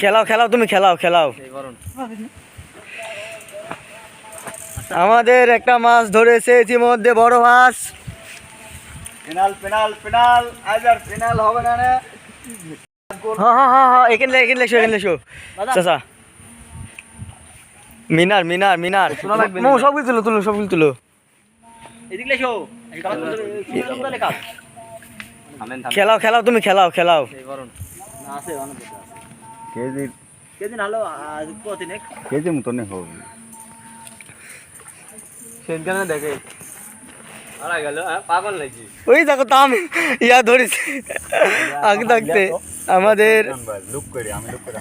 খেলাও খেলাও তুমি খেলাও খেলাও। আমাদের একটা মাছ ধরেছে ইতিমধ্যে বড় মাছ। পেনাল পেনাল পেনাল আজ আর পেনাল হবে না হ্যাঁ হ্যাঁ হ্যাঁ হ্যাঁ এখানে এখানে লেসো এখানে লেসো চাচা। মিনার মিনার মিনার। মো সবগুলো তুলো তুলো সবগুলো তুলো। খেলাও খেলাও তুমি খেলাও খেলাও। কেজি হবে। দেখে। হ্যাঁ পাগল নাকি? ওই দেখো তাম ইয়া ধরেছে। আগে থাকতে আমাদের লুক করে আমি লুক করে।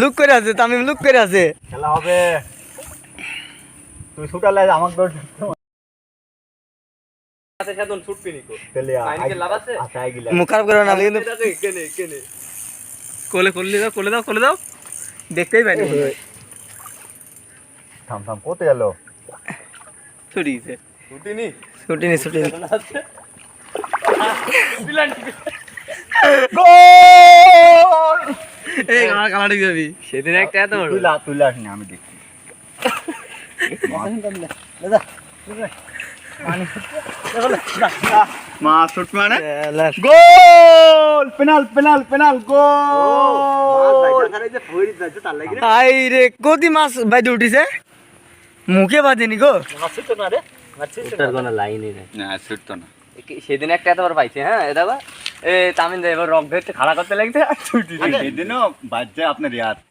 লুক করে আছে তামিম লুক করে আছে। খেলা হবে। তুই ছুটালে আমাকে কোলে কোলে দাও কোলে দাও কোলে দাও। দেখতেই পাইনি থাম থাম কোতে গেল? ছুটিছে। ছুটিনি? ছুটি নি ছুটি নি গোল! এই আমার কালাটি যাবি সেদিন একটা এত বড়। তুই লা তুই লাস না আমি দেখি মা শুট মানে? গোল পেনাল পেনাল পেনাল গোল আই রে কতি মাছ বাইদে উঠিছে। মুখে বাজেনি গো। সেদিন একটা এত বড় পাইছে হ্যাঁ এটা এ তামিন এবার রক ধরতে খাড়া করতে লাগছে। আর ছুটি সেদিনও বাজছে আপনার ইয়ার।